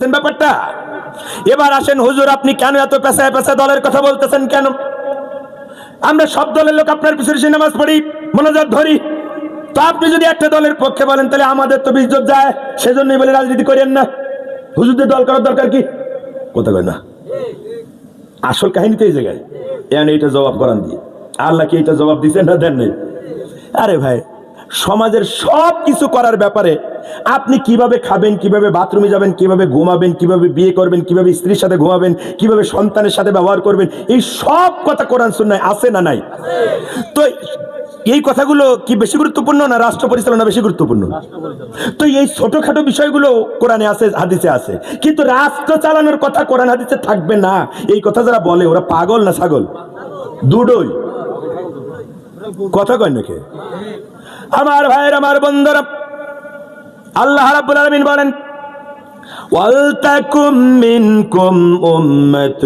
ব্যাপারটা? এবার আসেন, হুজুর, আপনি কেন এত পেশায় পেশায় দলের কথা বলতেছেন কেন? আমরা সব দলের লোক আপনার পিছনে নামাজ পড়ি মনোযোগ ধরি। তো আপনি যদি একটা দলের পক্ষে বলেন, তাহলে আমাদের তো বিজ্জত যায়, সেজন্যই বলে রাজনীতি করেন না। হুজুরদের দল করার দরকার কি? কথা না। আসল কাহিনী তো এই জায়গায়। এন এইটা জবাব করান দিয়ে। আল্লাহ কি এটা জবাব দিচ্ছেন না দেন নাই? আরে ভাই সমাজের সব কিছু করার ব্যাপারে আপনি কীভাবে খাবেন, কীভাবে বাথরুমে যাবেন, কীভাবে ঘুমাবেন, কীভাবে বিয়ে করবেন, কীভাবে স্ত্রীর সাথে ঘুমাবেন, কীভাবে সন্তানের সাথে ব্যবহার করবেন, এই সব কথা কোরআন শুননায় আছে না নাই? তো এই কথাগুলো কি বেশি গুরুত্বপূর্ণ না রাষ্ট্র পরিচালনা বেশি গুরুত্বপূর্ণ? তো এই ছোটখাটো বিষয়গুলো কোরআনে আছে, হাদিসে আছে। কিন্তু রাষ্ট্র চালানোর কথা কোরআন, হাদিসে থাকবে না। এই কথা যারা বলে, ওরা পাগল না ছাগল? দুটোই। কথা কয় নাকি? আমার ভাইয়ের আমার বন্ধুরা আল্লাহ রাব্বুল আলামিন বলেন ولتكن منكم أمة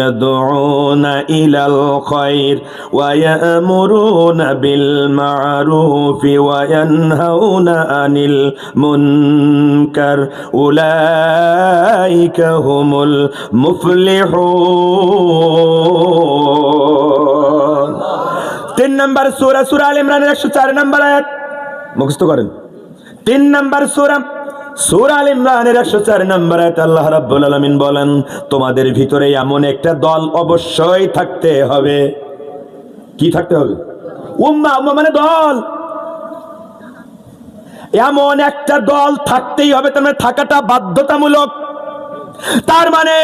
يدعون إلى الخير ويأمرون بالمعروف وينهون عن المنكر أولئك هم المفلحون তিন নম্বর সুরা সুরা আল ইমরানের একশো চার নম্বর আয়াত। মুখস্থ করেন। তিন নম্বর সুরা সুরা আল একশো চার নম্বর আল্লাহ রাব্বুল আলামিন বলেন, তোমাদের ভিতরে এমন একটা দল অবশ্যই থাকতে হবে। কি থাকতে হবে? উম্মা উম্মা মানে দল। এমন একটা দল থাকতেই হবে, তার মানে থাকাটা বাধ্যতামূলক। তার মানে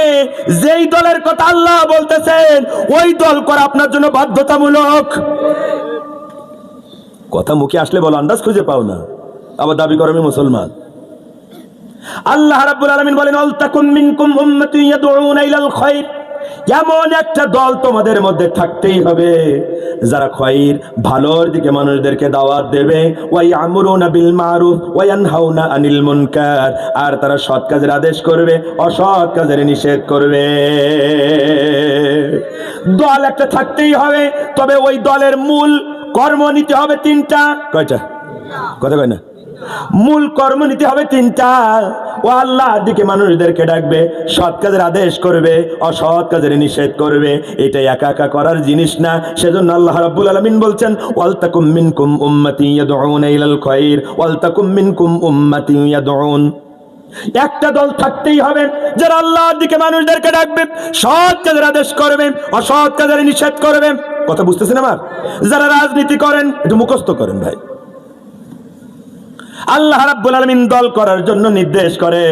যেই দলের কথা আল্লাহ বলতেছেন, ওই দল করা আপনার জন্য বাধ্যতামূলক। কথা মুখে আসলে বলো, আন্দাজ খুঁজে পাও না। আবার দাবি করো, আমি মুসলমান। আল্লাহ রাব্বুল আলামিন বলেন আল তাকুম মিনকুম উম্মাতুন ইয়াদউনা ইলাল খায়র। এমন একটা দল তোমাদের মধ্যে থাকতেই হবে। যারা খয়ের ভালোর দিকে মানুষদেরকে দাওয়াত দেবে, ওয়াই আমরুনা বিল মারুফ ওয়ানহাউনা আনিল মুনকার। আর তারা সৎ কাজের আদেশ করবে, অসৎ কাজের নিষেধ করবে। দল একটা থাকতেই হবে, তবে ওই দলের মূল কর্ম নিতে হবে তিনটা। কয়টা? কথা কয় না? মূল কর্ম নিতে হবে তিনটা। ও আল্লাহর দিকে মানুষদেরকে ডাকবে, সৎ কাজের আদেশ করবে, অসৎ কাজের নিষেধ করবে। এটা একা একা করার জিনিস না। সেজন্য আল্লাহ রাব্বুল আলামিন বলছেন, ওয়ালতাকুম মিনকুম উম্মাতি ইয়াদউনা ইলাল খায়র ওয়ালতাকুম মিনকুম উম্মাতি ইয়াদউন। একটা দল থাকতেই হবে, যারা আল্লাহর দিকে মানুষদেরকে ডাকবে, সৎ কাজের আদেশ করবে, অসৎ কাজের নিষেধ করবে। কথা বুঝতেছেন আমার? যারা রাজনীতি করেন, একটু মুখস্থ করেন ভাই। আল্লাহ রাব্বুল আলামিন দল করার জন্য নির্দেশ করে।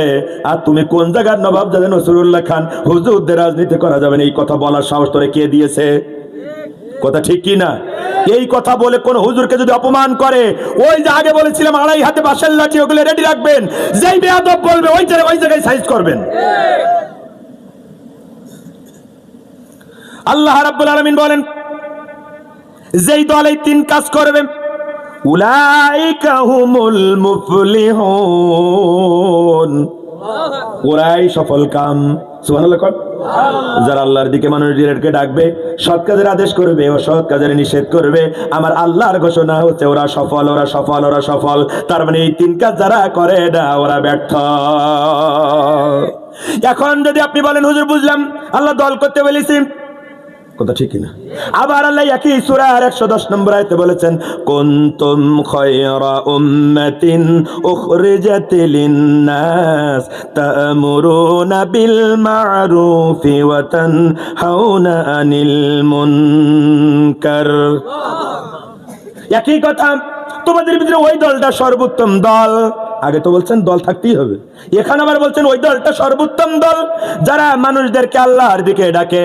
আর তুমি কোন জায়গার নবাব জানেন নসরুল্লাহ খান? হুজুরদের রাজনীতি করা যাবে না। এই কথা বলার সাহস তোরে কে দিয়েছে? কথা ঠিক কি না? এই কথা বলে কোন হুজুরকে যদি অপমান করে, ওই যে আগে বলেছিলাম আড়াই হাতে বাঁশের লাঠি, ওগুলো রেডি রাখবেন। যেই বেয়াদব বলবে, ওই জায়গায় ওই জায়গায় সাইজ করবেন। আল্লাহ রাব্বুল আলামিন বলেন, যেই দল এই তিন কাজ করবে উলাইকা হুমুল মুফলিহুন। ওরাই সফল কাম। সুবহানাল্লাহ যারা আল্লাহর দিকে মানুষদেরকে ডাকবে, সৎ কাজের আদেশ করবে ও সৎ কাজের নিষেধ করবে, আমার আল্লাহর ঘোষণা হচ্ছে ওরা সফল ওরা সফল ওরা সফল। তার মানে এই তিন কাজ যারা করে না, ওরা ব্যর্থ। এখন যদি আপনি বলেন, হুজুর বুঝলাম, আল্লাহ দল করতে বলেছি। কথা ঠিক কিনা? আবার আল্লাহ একই সূরার 110 নম্বর আয়তে বলেছেন, কুনতুম খায়রা উম্মাতিন উখরিজাত লিন-নাস তা'মুরুনা বিল মা'রুফি ওয়া তানহাউনা আনিল মুনকার। একই কথা, তোমাদের ভিতরে ওই দলটা সর্বোত্তম দল। আগে তো বলছেন দল থাকতেই হবে। এখানে আবার বলছেন ওই দলটা সর্বোত্তম দল। যারা মানুষদেরকে আল্লাহর দিকে ডাকে,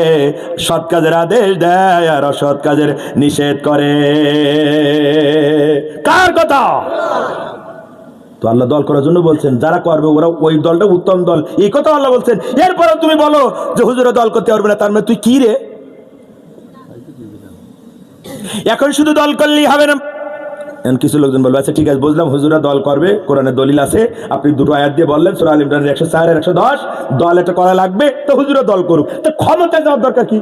সৎ কাজের আদেশ দেয় আর অসৎ কাজের নিষেধ করে। কার কথা? তো আল্লাহ দল করার জন্য বলছেন, যারা করবে ওরা ওই দলটা উত্তম দল। এই কথা আল্লাহ বলছেন। এরপরে তুমি বলো যে হুজুরা দল করতে পারবে না, তার মানে তুই কি রে? এখন শুধু দল করলেই হবে না। কিছু লোকজন বলবে আচ্ছা ঠিক আছে, বুঝলাম, হুজুরা দল করবে, কোরআনের দলিল আছে, আপনি দুটো আয়াত দিয়ে বললেন, সুরা ইমরানের একশো চার একশো দশ, দল একটা করা লাগবে, তো হুজুরা দল করুক। তো ক্ষমতা যাওয়ার দরকার কি?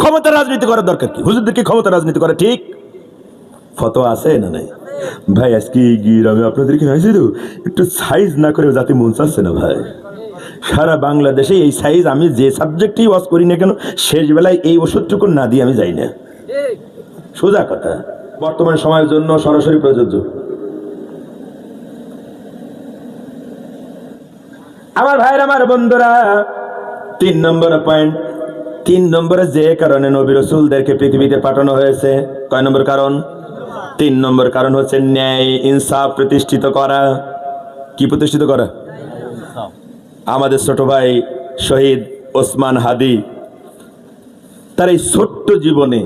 ক্ষমতা রাজনীতি করার দরকার কি? হুজুরদের কি ক্ষমতা রাজনীতি করে ঠিক? ফটো আছে না নাই? ভাই, আজকে গ্রামে আপনাদের কি হয়েছে তো, একটু সাইজ না করে যাতে মন চাচ্ছে না ভাই। সারা বাংলাদেশে এই সাইজ আমি যে সাবজেক্টেই ওয়াজ করি না কেন শেষ বেলায় এই ওষুধটুকু না দিয়ে আমি যাই না। সোজা কথা। বর্তমান সময়ের জন্য সরাসরি প্রযোজ্য। আমার ভাইয়ের, আমার বন্ধুরা, তিন নম্বর পয়েন্ট তিন নম্বরে যে কারণে নবী রসুলদেরকে পৃথিবীতে পাঠানো হয়েছে, কয় নম্বর কারণ? তিন নম্বর কারণ হচ্ছে ন্যায়, ইনসাফ প্রতিষ্ঠিত করা। কি প্রতিষ্ঠিত করা? আমাদের ছোট ভাই শহীদ ওসমান হাদি, তার এই ছোট্ট জীবনে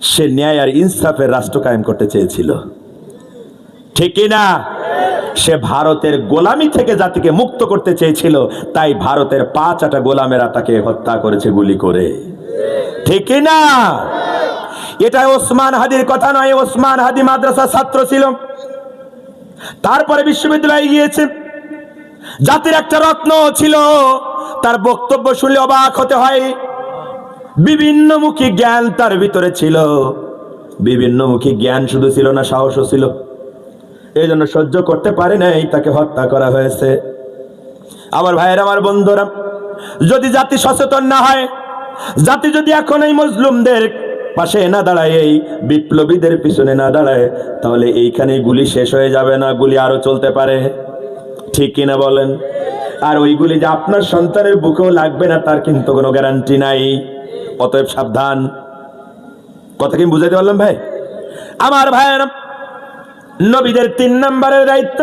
সে ন্যায় আর ইনসাফের রাষ্ট্র কায়েম করতে চেয়েছিল। ঠিক না? সে ভারতের গোলামি থেকে জাতিকে মুক্ত করতে চেয়েছিল, তাই ভারতের পাঁচ আটা গোলামেরা তাকে হত্যা করেছে গুলি করে। ঠিক না? এটা ওসমান হাদির কথা নয়, ওসমান হাদি মাদ্রাসা ছাত্র ছিল। তারপরে বিশ্ববিদ্যালয়ে গিয়েছে। জাতির একটা রত্ন ছিল, তার বক্তব্য শুনলে অবাক হতে হয়। বিভিন্নমুখী জ্ঞান তার ভিতরে ছিল। বিভিন্নমুখী জ্ঞান শুধু ছিল না, সাহসও ছিল। এই জন্য সহ্য করতে পারে নাই, তাকে হত্যা করা হয়েছে। আমার ভাইয়ের, আমার বন্ধুরা, যদি জাতি সচেতন না হয়, জাতি যদি এখন এই মজলুমদের পাশে না দাঁড়ায়, এই বিপ্লবীদের পিছনে না দাঁড়ায়, তাহলে এইখানে গুলি শেষ হয়ে যাবে না, গুলি আরও চলতে পারে। ঠিক কিনা বলেন? আর ওইগুলি যে আপনার সন্তানের বুকেও লাগবে না, তার কিন্তু কোনো গ্যারান্টি নাই। অতএব সাবধান। কথা কি বুঝাইতে পারলাম ভাই? আমার ভাইয়ের নবীদের তিন নম্বরের দায়িত্ব,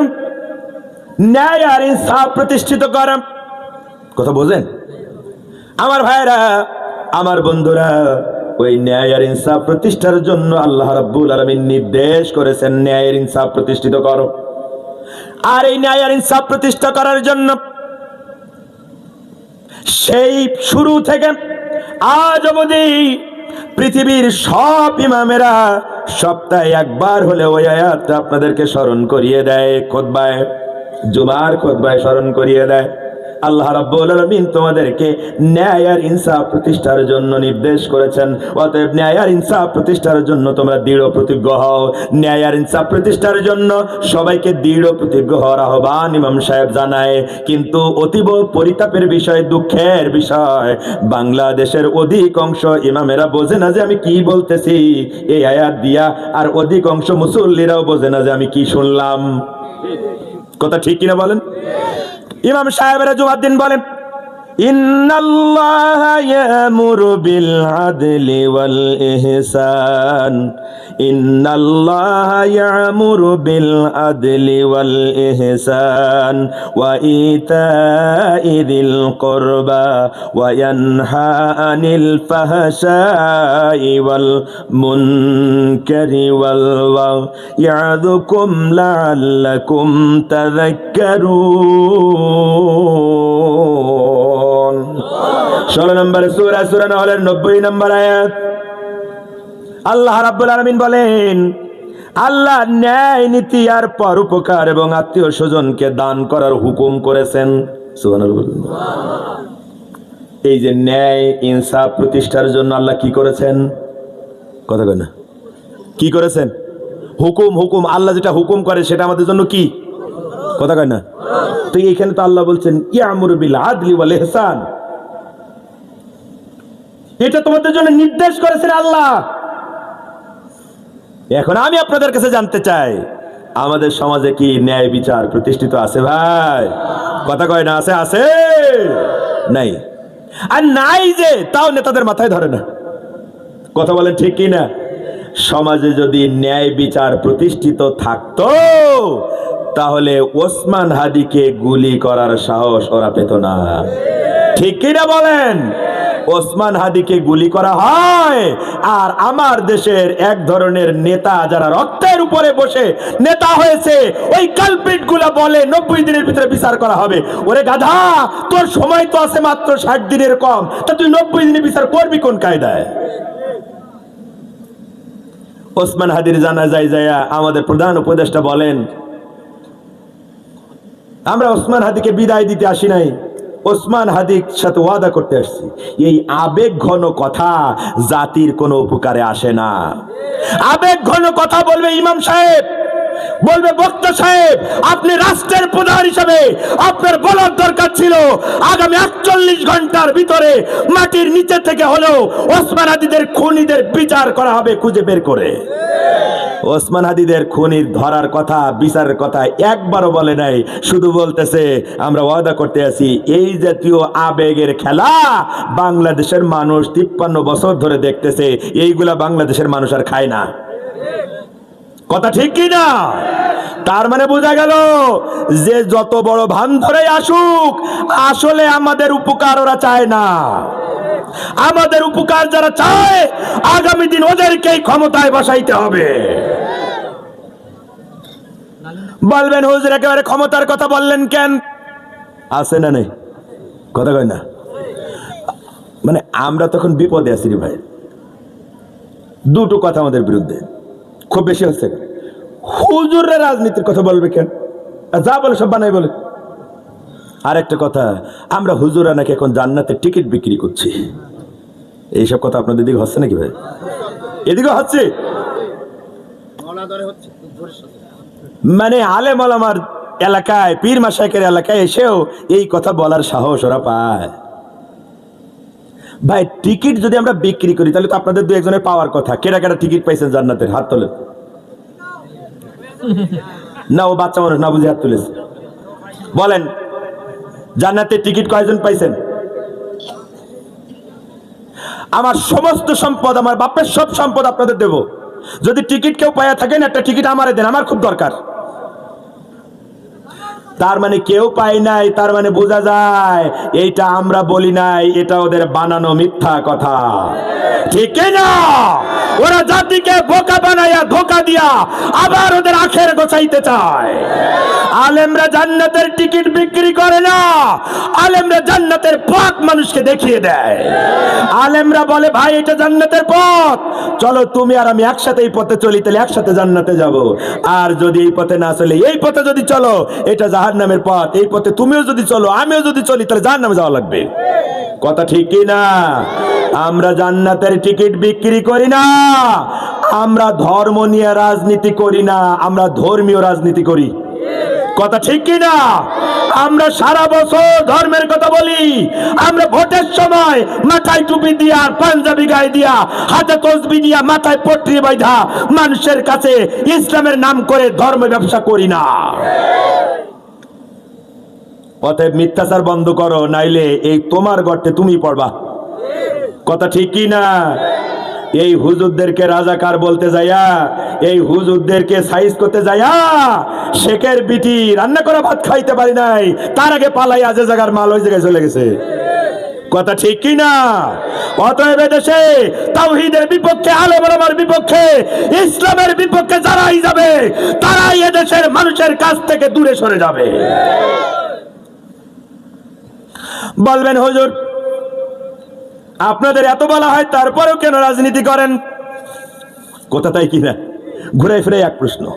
ন্যায় আর ইনসাফ প্রতিষ্ঠিত করা। কথা বোঝেন আমার ভাইরা আমার বন্ধুরা, ওই ন্যায় আর ইনসাফ প্রতিষ্ঠার জন্য আল্লাহ রাব্বুল আলামিন নির্দেশ করেছেন, ন্যায় আর ইনসাফ প্রতিষ্ঠিত করো। আর এই ন্যায় আর ইনসাফ প্রতিষ্ঠা করার জন্য সেই শুরু থেকে আজ অবধি পৃথিবীর সব ইমামেরা সপ্তাহে একবার হলে ওই আয়াতটা আপনাদেরকে স্মরণ করিয়ে দেয়, খোদবায় জুমার খোদবায় স্মরণ করিয়ে দেয়। আল্লাহ রাব্বুল আলামিন তোমাদেরকে ন্যায় আর ইনসাফ প্রতিষ্ঠার জন্য নির্দেশ করেছেন। অতএব ন্যায় আর ইনসাফ প্রতিষ্ঠার জন্য তোমরা দৃঢ় প্রতিজ্ঞ হও। ন্যায় আর ইনসাফ প্রতিষ্ঠার জন্য সবাইকে দৃঢ় প্রতিজ্ঞ হওয়ার আহ্বান ইমাম সাহেব জানায়। কিন্তু অতীব পরিতাপের বিষয়, দুঃখের বিষয়, বাংলাদেশের অধিকাংশ ইমামেরা বোঝে না যে আমি কি বলতেছি। এই আয়াত দিয়া আর অধিক অংশ মুসল্লিরাও বোঝে না যে আমি কি শুনলাম। কথা ঠিক কিনা বলেন? ইমাম সাহেবেরা জুমার দিন বলেন ইন্নাল্লাহ ইয়ামুরু বিল আদলি ওয়াল ওয়াল ইহসান ওয়া ইতাই দিল কুরবা ওয়া ইয়ানহা আনিল ফাহশাই ওয়াল মুনকারি ওয়াল ইয়াযুকুম লাআল্লাকুম তাযাক্কারুন। ষোলো নম্বরে সুরা সুরা নহলের নব্বই নম্বর আয়াত। আল্লাহ রাব্বুল আলামিন বলেন, আল্লাহ ন্যায়, নীতি আর পরোপকার এবং আত্মীয় স্বজনকে দান করার হুকুম করেছেন। এই যে ন্যায়, ইনসাফ প্রতিষ্ঠার জন্য আল্লাহ কি করেছেন? কথা কয় না। কি করেছেন? হুকুম হুকুম, আল্লাহ যেটা হুকুম করে সেটা আমাদের জন্য কি? কথা কয় না। তো এইখানে তো আল্লাহ বলছেন আদলি এটা তোমাদের জন্য নির্দেশ করেছেন আল্লাহ। এখন আমি আপনাদের কাছে জানতে চাই, আমাদের সমাজে কি ন্যায় বিচার প্রতিষ্ঠিত আছে ভাই? কথা কয় না, আছে আছে? নাই। আর নাই যে, তাও নেতাদের মাথায় ধরে না। কথা বলেন ঠিক কি না সমাজে যদি ন্যায় বিচার প্রতিষ্ঠিত থাকতো, তাহলে ওসমান হাদিকে গুলি করার সাহস ওরা পেত না। ঠিক কিনা বলেন? ওসমান হাদিকে গুলি করা হয়। আর আমার দেশের এক ধরনের নেতা যারা রক্তের উপরে বসে নেতা হয়েছে, ওই কালপিট বলে নব্বই দিনের ভিতরে বিচার করা হবে। ওরে গাধা, তোর সময় তো আছে মাত্র ষাট দিনের কম। তা তুই নব্বই দিনে বিচার করবি কোন কায়দায়? ওসমান হাদির জানা যায় যায় আমাদের প্রধান উপদেষ্টা বলেন, আমরা ওসমান হাদিকে বিদায় দিতে আসি নাই। ওসমান হাদিক সাথে ওয়াদা করতে আসছি। এই আবেগ ঘন কথা জাতির কোনো উপকারে আসে না। আবেগ ঘন কথা বলবে ইমাম সাহেব, বলবে বক্তা সাহেব, আপনি রাষ্ট্রের প্রধান হিসেবে আপনার বলার দরকার ছিল। আগামী একচল্লিশ ঘণ্টার ভিতরে মাটির নিচে থেকে হলেও ওসমান হাদিদের খুনিদের বিচার করা হবে খুঁজে বের করে। ওসমান হাদিদের খুনির ধরার কথা, বিচারের কথা একবারও বলে নাই। শুধু বলতেছে, আমরা ওয়াদা করতে আছি, এই জাতীয় আবেগের খেলা বাংলাদেশের মানুষ তিপ্পান্ন বছর ধরে দেখতেছে। এইগুলা বাংলাদেশের মানুষ আর খায় না। কথা ঠিক কি না? তার মানে বোঝা গেল যে যত বড় ভান ধরে আসুক, আসলে আমাদের উপকার ওরা চায় না। আমাদের উপকার যারা চায়, আগামী দিন ওদেরকেই ক্ষমতায় বসাইতে হবে। বলবেন, হুজুর, একেবারে ক্ষমতার কথা বললেন কেন? আছে না নেই? কথা কয় না? মানে আমরা তখন বিপদে আছি রে ভাই। দুটো কথা আমাদের বিরুদ্ধে। খুব বেশি হচ্ছে। হুজুরের রাজনীতির কথা বলবে কেন? যা বলে সব বানাই বলে। আরেকটা কথা, আমরা হুজুরা নাকি এখন জান্নাতের টিকিট বিক্রি করছি। এইসব কথা আপনাদের দিকে হচ্ছে নাকি ভাই? এদিকে হচ্ছে? মানে আলেম আমার এলাকায়, পীর মাসাকের এলাকায় এসেও এই কথা বলার সাহস ওরা পায়। ভাই, টিকিট যদি আমরা বিক্রি করি, তাহলে তো আপনাদের দু একজনের পাওয়ার কথা। কেটা কেটা টিকিট পাইছেন জান্নাতের? হাত তোলেন। না, ও বাচ্চা মানুষ, না বুঝে হাত তুলেছে। বলেন জান্নাতের টিকিট কয়জন পাইছেন? আমার সমস্ত সম্পদ, আমার বাপের সব সম্পদ আপনাদের দেব। যদি টিকিট কেউ পাইয়া থাকেন, একটা টিকিট আমারে দেন, আমার খুব দরকার। তার মানে কেউ পাই নাই, তার মানে বোঝা যায়, এইটা আমরা বলি নাই, এটা ওদের বানানো মিথ্যা কথা। ঠিক না? ওরা জাতিকে বোকা বানাইয়া, ধোকা দিয়া আবার ওদের আখের গোছাইতে চায়। আলেমরা জান্নাতের টিকিট বিক্রি করে না, আলেমরা জান্নাতের পথ মানুষকে দেখিয়ে দেয়। আলেমরা বলে, ভাই, এটা জান্নাতের পথ। চলো তুমি আর আমি একসাথে এই পথে চলি, তাহলে একসাথে জান্নাতে যাব। আর যদি এই পথে না চলে, এই পথে যদি চলো, এটা জাহার নামের পথ। এই পথে তুমিও যদি চলো, আমিও যদি চলি, তাহলে জাহার নামে যাওয়া লাগবে। কথা ঠিক না? আমরা জান্নাতের টিকিট বিক্রি করি না। আমরা ধর্ম নিয়ে রাজনীতি করি না, আমরা ধর্মীয় রাজনীতি করি। কথা ঠিক কি না? আমরা সারা বছর ধর্মের কথা বলি। আমরা ভোটের সময় মাথায় টুপি দিয়া, পাঞ্জাবি গায়ে দিয়া, হাতে তসবি দিয়া, মাথায় পট্রি বাইধা মানুষের কাছে ইসলামের নাম করে ধর্ম ব্যবসা করি না। অতএব মিথ্যাচার বন্ধ করো, নাইলে এই তোমার গর্তে তুমি পড়বা। কথা ঠিক কি না? এই হুজুরদেরকে রাজাকার বলতে যাইয়া, এই হুজুরদেরকে সাইজ করতে যাইয়া, শেখের বিটি রান্না করা ভাত খাইতে পারি নাই, তার আগে পালাই আজে জায়গার মাল ওই জায়গায় চলে গেছে। কথা ঠিক কি না? অতএব দেশে তাওহিদের বিপক্ষে আলেমার বিপক্ষে, ইসলামের বিপক্ষে যারাই যাবে, তারাই এদেশের মানুষের কাছ থেকে দূরে সরে যাবে। বলবেন, হুজুর, আপনাদের এত বলা হয়, তারপরেও কেন রাজনীতি করেন? কোথা তাই কিনা? ঘুরে ফিরে এক প্রশ্ন।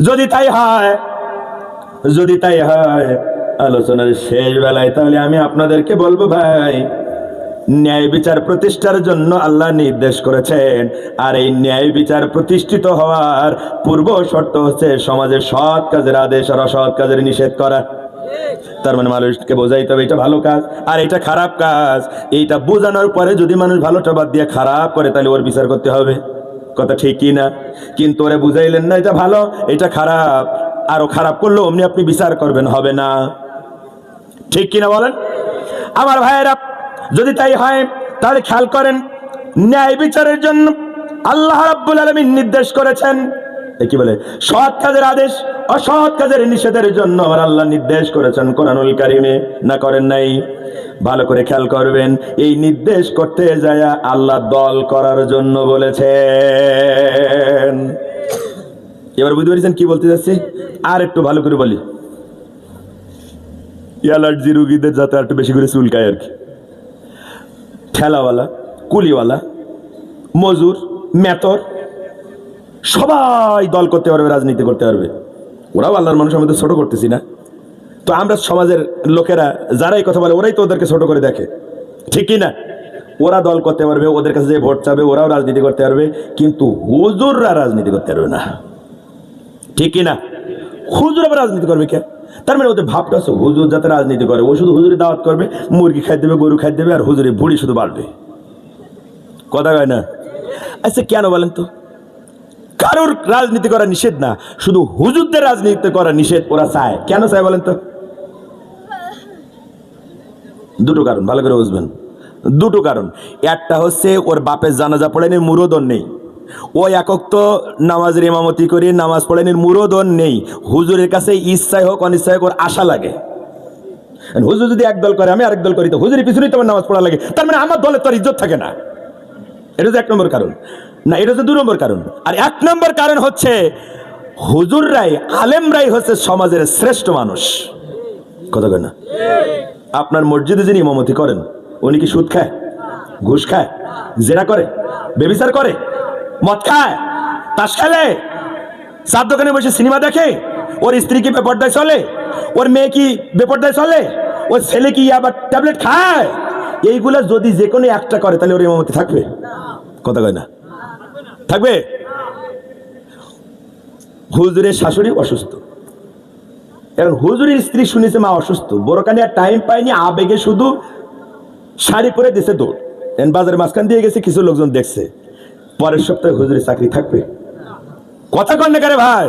যদি তাই হয়, যদি তাই হয়, আলোচনার শেষ বেলায় তাহলে আমি আপনাদেরকে বলব ভাই, ন্যায় বিচার প্রতিষ্ঠার জন্য আল্লাহ নির্দেশ করেছেন। আর এই ন্যায় বিচার প্রতিষ্ঠিত হওয়ার পূর্ব শর্ত হচ্ছে সমাজের সৎ কাজের আদেশ আর অসৎ কাজের নিষেধ করা। তার মানে মানুষকে বোঝাইতে হবে, এটা ভালো কাজ আর এটা খারাপ কাজ। এইটা বোঝানোর পরে যদি মানুষ ভালোটা বাদ দিয়ে খারাপ করে, তাহলে ওর বিচার করতে হবে। কথা ঠিক কি না? কিন্তু ওরে বুঝাইলেন না, এটা ভালো, এটা খারাপ। আরও খারাপ করল, অমনি আপনি বিচার করবেন, হবে না। ঠিক কিনা বলেন? আমার ভাইয়েরা, যদি তাই হয়, তাহলে খেয়াল করেন, ন্যায় বিচারের জন্য আল্লাহ রাব্বুল আলামিন নির্দেশ করেছেন কি বলে? সৎ কাজের আদেশ, অসৎ কাজের নিষেধের জন্য আমার আল্লাহ নির্দেশ করেছেন কোরআনুল কারিমে। না করেন নাই? ভালো করে খেয়াল করবেন, এই নির্দেশ করতে যায় আল্লাহ দল করার জন্য বলেছেন। এবার বুঝতে পেরেছেন কি বলতে যাচ্ছি? আর একটু ভালো করে বলি। অ্যালার্জি রুগীদের যাতে একটু বেশি করে চুলকায় আর কি। ঠেলাওয়ালা, কুলিওয়ালা, মজুর, মেতর সবাই দল করতে পারবে, রাজনীতি করতে পারবে। ওরাও আল্লাহর মানুষ আমাদের ছোটো করতেছি না। তো আমরা সমাজের লোকেরা, যারাই কথা বলে, ওরাই তো ওদেরকে ছোট করে দেখে। ঠিক না ওরা দল করতে পারবে, ওদের কাছে যে ভোট চাবে, ওরাও রাজনীতি করতে পারবে, কিন্তু হুজুররা রাজনীতি করতে পারবে না। ঠিক না হুজুর আবার রাজনীতি করবে কে? তার মানে ওদের ভাবটা আছে হুজুর যাতে রাজনীতি করে, ও শুধু হুজুরি দাওয়াত করবে, মুরগি খাই দেবে, গরু খাই দেবে, আর হুজুরি বুড়ি শুধু বাড়বে। কথা কয় না? আচ্ছা কেন বলেন তো? কারোর রাজনীতি করা নিষেধ না, শুধু হুজুরদের রাজনীতি করা নিষেধ ওরা চায়। কেন চায় বলেন তো? দুটো কারণ, ভালো করে বুঝবেন। দুটো কারণ। একটা হচ্ছে ওর বাপের জানাজা পড়েনি, মুরোদন নেই। ও একক তো নামাজের ইমামতি করি, নামাজ পড়েনি, মুরোদন নেই। হুজুরের কাছে ইচ্ছায় হোক অনিচ্ছায় হোক, ওর আশা লাগে। হুজুর যদি এক দল করে, আমি আরেক দল করি, তো হুজুরের পিছনেই তোমার নামাজ পড়া লাগে। তার মানে আমার দলের তো আর ইজ্জত থাকে না। এটা হচ্ছে এক নম্বর কারণ। না, এটা হচ্ছে দু নম্বর কারণ। আর এক নম্বর কারণ হচ্ছে, হুজুররাই, আলেমরাই হচ্ছে সমাজের শ্রেষ্ঠ মানুষ। কথা কয় না? আপনার মসজিদে যিনি ইমামতি করেন, উনি কি সুদ খায়? ঘুষ খায়? জেরা করে? বেবিচার করে? মদ খায়? তাস খেলে? চার দোকানে বসে সিনেমা দেখে? ওর স্ত্রী কি বেপর্দায় চলে? ওর মেয়ে কি বেপর্দায় চলে? ওর ছেলে কি আবার ট্যাবলেট খায়? এইগুলা যদি যে কোনো একটা করে, তাহলে ওর ইমামতি থাকবে। কথা কয় না? থাকবে? হুজুরের শাশুড়ি অসুস্থ। এখন হুজুরের স্ত্রী শুনেছে মা অসুস্থ। বোরকানি আর টাইম পায়নি, আবেগে শুধু শাড়ি পরে দিছে দৌড়। এন বাজারের মাঝখান দিয়ে গেছে, কিছু লোকজন দেখছে। পরের সপ্তাহে হুজুরের চাকরি থাকবে। কথা কন করে ভাই?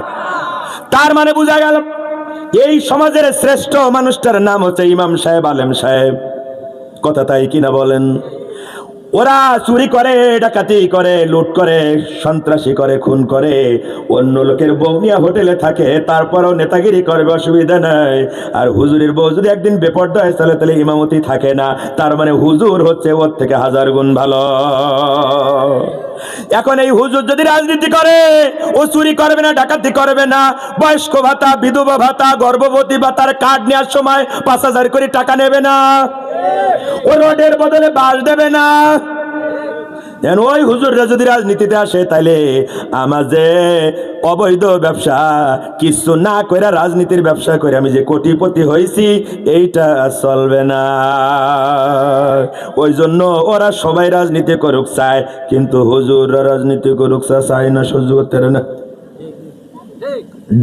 তার মানে বোঝা গেল, এই সমাজের শ্রেষ্ঠ মানুষটার নাম হচ্ছে ইমাম সাহেব, আলেম সাহেব। কথা তাই কিনা বলেন? ওরা চুরি করে, ডাকাতি করে, লুট করে, সন্ত্রাসী করে, খুন করে। অন্য লোকের বউ নিয়ে হোটেলে থাকে, তারপরও নেতাগিরি করবে, অসুবিধা নাই। আর হুজুরের বউ যদি একদিন বেপর্দা হয়, তাহলে তাহলে ইমামতি থাকে না। তার মানে হুজুর হচ্ছে ওর থেকে হাজার গুণ ভালো। এখন এই হুজুর যদি রাজনীতি করে, ও চুরি করবে না, ডাকাতি করবে না, বয়স্ক ভাতা, বিধবা ভাতা, গর্ভবতী ভাতার কার্ড নেওয়ার সময় পাঁচ হাজার করে টাকা নেবে না। ও রোডের বদলে বাস দেবে না। যেন ওই হুজুররা যদি রাজনীতিতে আসে, তাইলে আমার যে অবৈধ ব্যবসা, কিছু না করে রাজনীতির ব্যবসা করে আমি যে কোটিপতি হয়েছি এইটা চলবে না। ওই জন্য ওরা সবাই রাজনীতি করুক চায়, কিন্তু হুজুররা রাজনীতি করুক চায় না, সহ্য করতে না।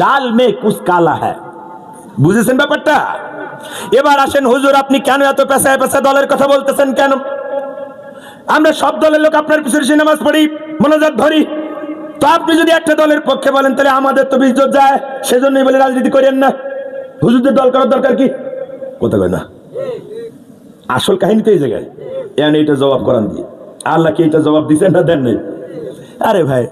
ডাল মে কুচ কালা হ্যাঁ বুঝেছেন ব্যাপারটা? এবার আসেন, হুজুর, আপনি কেন এত পেশায় পেশায় দলের কথা বলতেছেন কেন? আমরা সব দলের লোক আপনার পিছনে নামাজ পড়ি, মনোজাত ধরি। তো আপনি যদি একটা দলের পক্ষে বলেন, তাহলে আমাদের তো বিজ্জত যায়, সেজন্যই বলে রাজনীতি করেন না। হুজুরদের দল করার দরকার কি? কথা না। আসল কাহিনী তো এই জায়গায়। এইটা জবাব করান দিয়ে। আল্লাহ কি এটা জবাব দিচ্ছেন না দেন নাই? আরে ভাই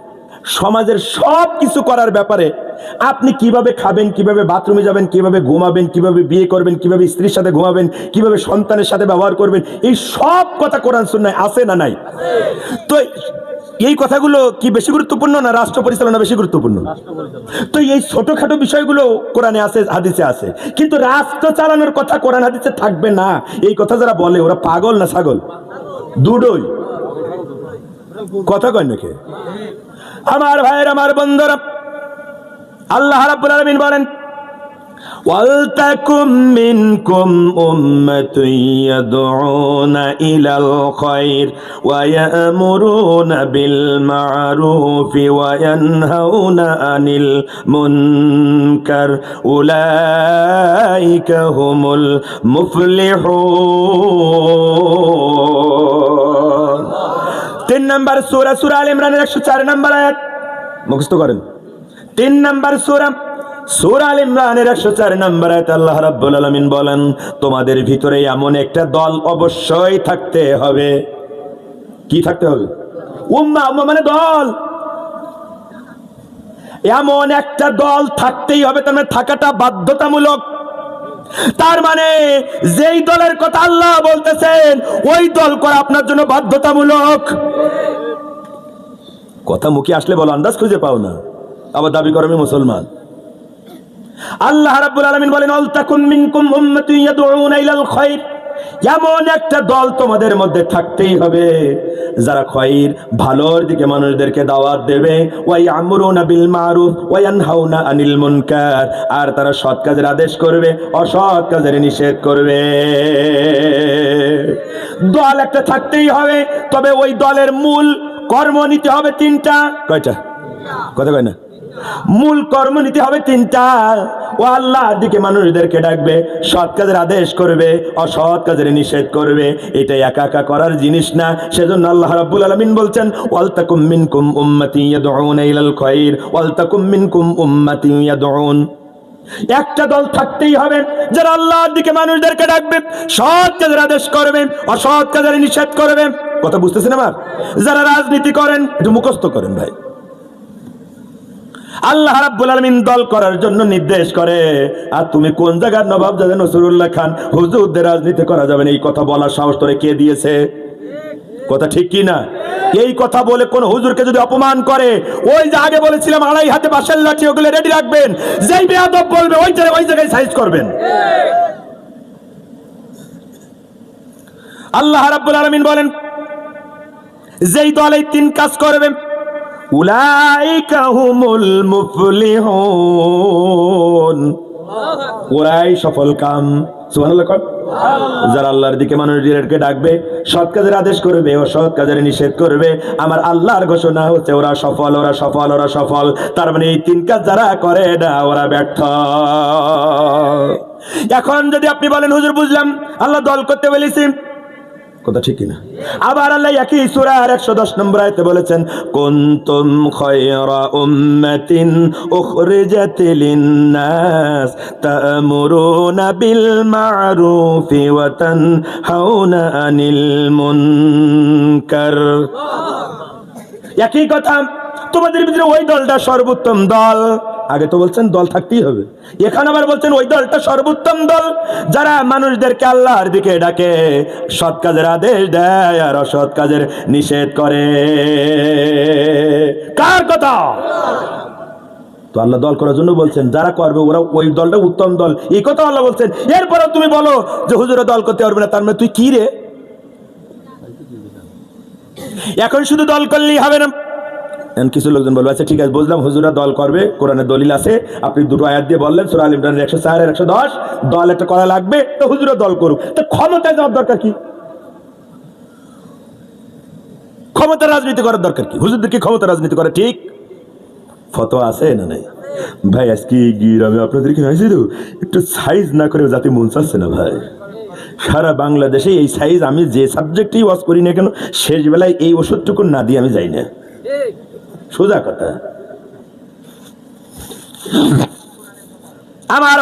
সমাজের সব কিছু করার ব্যাপারে আপনি কীভাবে খাবেন, কীভাবে বাথরুমে যাবেন, কীভাবে ঘুমাবেন, কীভাবে বিয়ে করবেন, কীভাবে স্ত্রীর সাথে ঘুমাবেন, কীভাবে সন্তানের সাথে ব্যবহার করবেন, এই সব কথা কোরআন, সুন্নায় আছে না নাই? তো এই কথাগুলো কি বেশি গুরুত্বপূর্ণ না রাষ্ট্র পরিচালনা বেশি গুরুত্বপূর্ণ? তো এই ছোটখাটো বিষয়গুলো কোরআনে আছে, হাদিসে আছে। কিন্তু রাষ্ট্র চালানোর কথা কোরআন, হাদিসে থাকবে না। এই কথা যারা বলে, ওরা পাগল না ছাগল? দুটোই। কথা কয় নাকি? আমার ভাইয়ের আমার বন্ধুরা আল্লাহ রাব্বুল আলামিন বলেন ولتكن منكم أمة يدعون إلى الخير ويأمرون بالمعروف وينهون عن المنكر أولئك هم المفلحون তিন নম্বর সুরা সুরা একশো চার আয়াত। মুখস্থ করেন। তিন সুরা ইমরানের একশো চার নম্বর আল্লাহ রাব্বুল বলেন, তোমাদের ভিতরে এমন একটা দল অবশ্যই থাকতে হবে। কি থাকতে হবে? উম্মা উম্মা মানে দল। এমন একটা দল থাকতেই হবে, তার মানে থাকাটা বাধ্যতামূলক। তার মানে যেই দলের কথা আল্লাহ বলতেছেন, ওই দল করা আপনার জন্য বাধ্যতামূলক। কথা মুখে আসলে বলো, আন্দাজ খুঁজে পাও না। আবার দাবি করো, আমি মুসলমান। আল্লাহ রাব্বুল আলামিন বলেন আল তাকুন মিনকুম উম্মাতুন ইয়াদউনা ইলাল খায়র। এমন একটা দল তোমাদের মধ্যে থাকতেই হবে। যারা খয়ের, ভালোর দিকে মানুষদেরকে দাওয়াত দেবে, ওয়াই আমরুনা বিল মারুফ ওয়ানহাউনা আনিল মুনকার। আর তারা সৎ কাজের আদেশ করবে, অসৎ কাজের নিষেধ করবে। দল একটা থাকতেই হবে, তবে ওই দলের মূল কর্ম নিতে হবে তিনটা। কয়টা? কথা কয় না? মূল কর্ম নিতে হবে তিনটা। ও আল্লাহর দিকে মানুষদেরকে ডাকবে, সৎ কাজের আদেশ করবে, অসৎ কাজের নিষেধ করবে। এটা একা একা করার জিনিস না। সেজন্য আল্লাহ রাব্বুল আলামিন বলছেন, ওয়ালতাকুম মিনকুম উম্মাতি ইয়াদউনা ইলাল খায়র ওয়ালতাকুম মিনকুম উম্মাতি ইয়াদউন। একটা দল থাকতেই হবে, যারা আল্লাহর দিকে মানুষদেরকে ডাকবে, সৎ কাজের আদেশ করবে, অসৎ কাজের নিষেধ করবে। কথা বুঝতেছেন আমার? যারা রাজনীতি করেন, একটু মুখস্থ করেন ভাই। আল্লাহ রাব্বুল আলামিন দল করার জন্য নির্দেশ করে। আর তুমি কোন জায়গার নবাব জাদে নসরুল্লাহ খান? হুজুরদের রাজনীতি করা যাবে না। এই কথা বলার সাহস তোরে কে দিয়েছে? কথা ঠিক কি না? এই কথা বলে কোন হুজুরকে যদি অপমান করে, ওই যে আগে বলেছিলাম আড়াই হাতে বাসার লাঠি, ওগুলো রেডি রাখবেন। যেই বেয়াদব বলবে, ওই জায়গায় ওই জায়গায় সাইজ করবেন। আল্লাহ রাব্বুল আলামিন বলেন, যেই দল এই তিন কাজ করবে উলাইকা হুমুল মুফলিহুন। ওরাই সফল কাম। সুবহানাল্লাহ যারা আল্লাহর দিকে মানুষদেরকে ডাকবে, সৎ কাজের আদেশ করবে ও সৎ কাজের নিষেধ করবে, আমার আল্লাহর ঘোষণা হচ্ছে ওরা সফল ওরা সফল ওরা সফল। তার মানে এই তিন কাজ যারা করে না, ওরা ব্যর্থ। এখন যদি আপনি বলেন, হুজুর বুঝলাম, আল্লাহ দল করতে বলেছি। কথা ঠিক কিনা? আবার আল্লাহ একই সূরার 110 নম্বর আয়তে বলেছেন কুনতুম খায়রা উম্মাতিন উখরিজাত লিন-নাস তা'মুরুনা বিল মা'রুফি ওয়া তানহাউনা আনিল মুনকার। একই কথা তোমাদের ভিতরে ওই দলটা সর্বোত্তম দল। আগে তো বলছেন দল থাকতেই হবে। এখানে আবার বলছেন ওই দলটা সর্বোত্তম দল। যারা মানুষদেরকে আল্লাহর দিকে ডাকে, সৎ কাজের আদেশ দেয় আর অসৎ কাজের নিষেধ করে। কার কথা? তো আল্লাহ দল করার জন্য বলছেন, যারা করবে ওরা ওই দলটা উত্তম দল। এই কথা আল্লাহ বলছেন। এরপরে তুমি বলো যে হুজুরা দল করতে পারবে না, তার মানে তুই কি রে? এখন শুধু দল করলেই হবে না। কিছু লোকজন বলবে আচ্ছা ঠিক আছে, বুঝলাম, হুজুরা দল করবে, কোরআনের দলিল আছে, আপনি দুটো আয়াত দিয়ে বললেন, সুরা আল ইমরানের একশো চার একশো দশ, দল একটা করা লাগবে, তো হুজুরা দল করুক। তো ক্ষমতায় যাওয়ার দরকার কি? ক্ষমতা রাজনীতি করার দরকার কি? হুজুরদের কি ক্ষমতা রাজনীতি করা ঠিক? ফতোয়া আছে না নাই? ভাই, আজকে গ্রামে আপনাদের কি হয়েছে তো, একটু সাইজ না করে যাতে মন চাচ্ছে না ভাই। সারা বাংলাদেশে এই সাইজ আমি যে সাবজেক্টেই ওয়াজ করি না কেন শেষ বেলায় এই ওষুধটুকু না দিয়ে আমি যাই না। সোজা কথা। আমার